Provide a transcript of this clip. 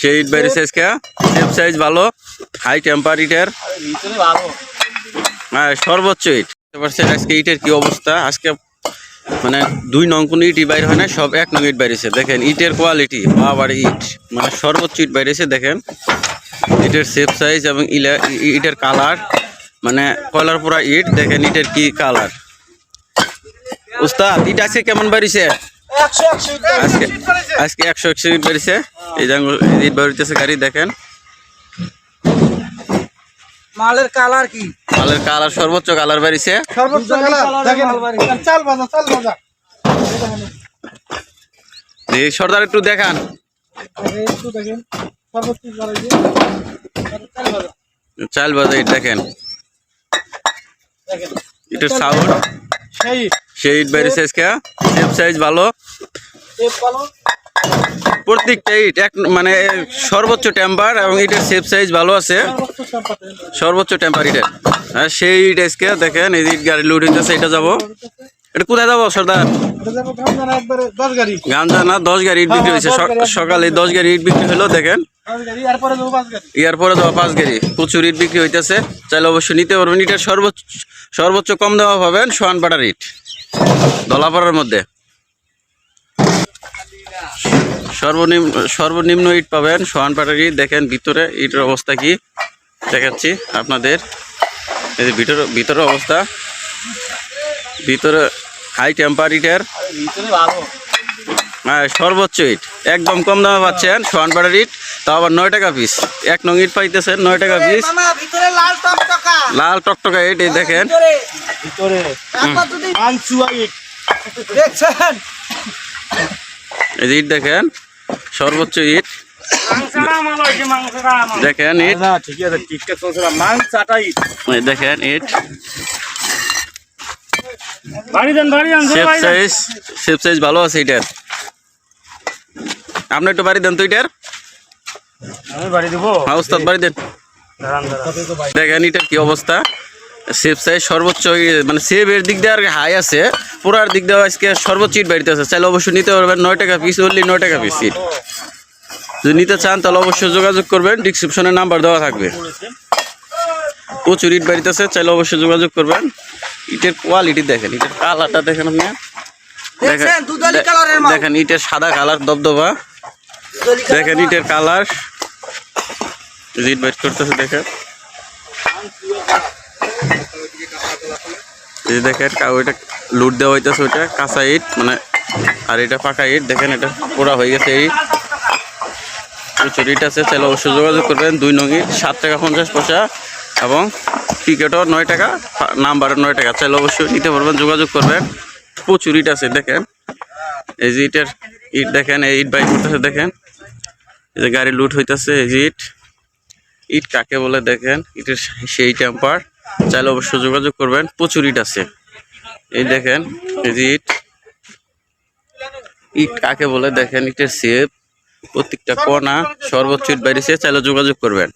সেই ইট বাইরেছে আজকে সেফ সাইজ ভালো। হাই টেম্পার ইটের। ভিতরে ভালো। হ্যাঁ সর্বোচ্চ ইট। পারছেন আজকে ইটের কি অবস্থা? আজকে মানে দুই নং কোনো ইটই বাইর হয় না সব এক নং ইট বাইরেছে। দেখেন ইটের কোয়ালিটি বাবার ইট। মানে সর্বোচ্চ ইট বাইরেছে দেখেন। ইটের সেফ সাইজ এবং ইটের কালার মানে কয়লার পুরা ইট দেখেন ইটের কি কালার উস্তাদ ইট আজকে কেমন বাড়িছে আজকে আজকে একশো একশো ইট বাড়িছে এই যে আঙ্গুল- ইট বাড়িতেছে গাড়ি দেখেন। মালের কালার কি? মালের কালার সর্বোচ্চ কালার বাড়িছে সর্বোচ্চ কালার দেখেন। চাল বাজা চাল বাজা এই সর্দার একটু দেখান। একটু দেখেন। সর্বোচ্চ কালার চাল বাজা ইট দেখেন। দেখেন। সাউন্ড সেই। সেই ইট বাড়িছে আজকে। সেফ সাইজ ভালো। টেপ ভালো। প্রত্যেকটা ইট, এক মানে সর্বোচ্চ টেম্পার এবং ইটের সেফ সাইজ ভালো আছে। সর্বোচ্চ টেম্পার ইটের। আর সেই ইট আজকে দেখেন, এই গাড়ি লোড হইতেছে, এটা যাব। এটা কোথায় যাব, সর্দার? গাঞ্জা না দশ গাড়ি ইট বিক্রি হয়েছে সকালে দশ গাড়ি ইট বিক্রি হলো, দেখেন। ইয়ার পরে দেওয়া পাঁচ গাড়ি। প্রচুর ইট বিক্রি হইতেছে। চাইলে অবশ্যই নিতে পারবেন। ইটের সর্বোচ্চ সর্বোচ্চ কম দেওয়া পাবেন সোয়ানপাড়ার ইট। দলাপাড়ার মধ্যে। সর্বনিম্ন সর্বনিম্ন ইট পাবেন। সোয়ানপাড়ার ইট দেখেন ভিতরে ইটের অবস্থা কি? দেখাচ্ছি আপনাদের। এই ভিতরে ভিতরের অবস্থা। ভিতরে হাই টেম্পার ইটের। হ্যাঁ সর্বোচ্চ ইট। একদম কম দামে পাচ্ছেন সোয়ানপাড়ার ইট। তাও আবার নয় টাকা পিস এক নং ইট পাইতেছেন নয় টাকা পিস লাল টক টকটকা ইট এই দেখেন। ভিতরে। ভিতরে। এই যে ইট দেখেন। সর্বোচ্চ ইট। দেখেন ইট। দেখেন ইট। শেপ সাইজ ভালো আছে ইটার। আপনি একটু বাড়ি দেন তো বাড়ি দেবো? হ্যাঁ উস্তাদ বাড়ি দেন। দেখেন এটার কি অবস্থা। সেফ সাইজ সর্বোচ্চ মানে সেভের দিক দিয়ে আর হাই আছে। পুরার দিক দিয়ে আজকে সর্বোচ্চ ইট বাড়িতে আছে। চাইলে অবশ্যই নিতে পারবেন নয় টাকা পিস অনলি নয় টাকা পিস ইট যদি নিতে চান তাহলে অবশ্যই যোগাযোগ করবেন ডিসক্রিপশনে নাম্বার দেওয়া থাকবে। প্রচুর ইট বাড়িতে আছে চাইলে অবশ্যই যোগাযোগ করবেন। ইটের কোয়ালিটি দেখেন ইটের কালারটা দেখেন আপনি। দেখেন ইটের সাদা কালার দবদবা। দেখেন ইটের কালার ইট বাইট করতেছে দেখেন। এই দেখেন ওইটা লুট দেওয়া হইতেছে ওইটা, কাঁচা ইট মানে আর এটা পাকা ইট। দেখেন, এটা পোড়া হয়ে গেছে এই প্রচুর ইট আছে, চাইলে অবশ্যই যোগাযোগ করবেন। দুই নং ইট সাত টাকা পঞ্চাশ পয়সা এবং টিকিটও নয় টাকা নাম্বারও নয় টাকা। চাইলে অবশ্যই নিতে পারবেন, যোগাযোগ করবেন। প্রচুর ইট আছে, দেখেন। এই যে ইটের ইট, দেখেন, এই ইট বাইক করতেছে, দেখেন। এই যে গাড়ি লুট হইতেছে, এই যে ইট। ইট কাকে বলে, দেখেন, ইটের সেই টেম্পার। চাইলে অবশ্যই যোগাযোগ করবেন। প্রচুর ইট আছে। এই দেখেন ইট। ইট কাকে বলে? দেখেন, ইটের সেপ প্রত্যেকটা কণা সর্বোচ্চ ইট বাইরেছে চাইলে যোগাযোগ করবেন।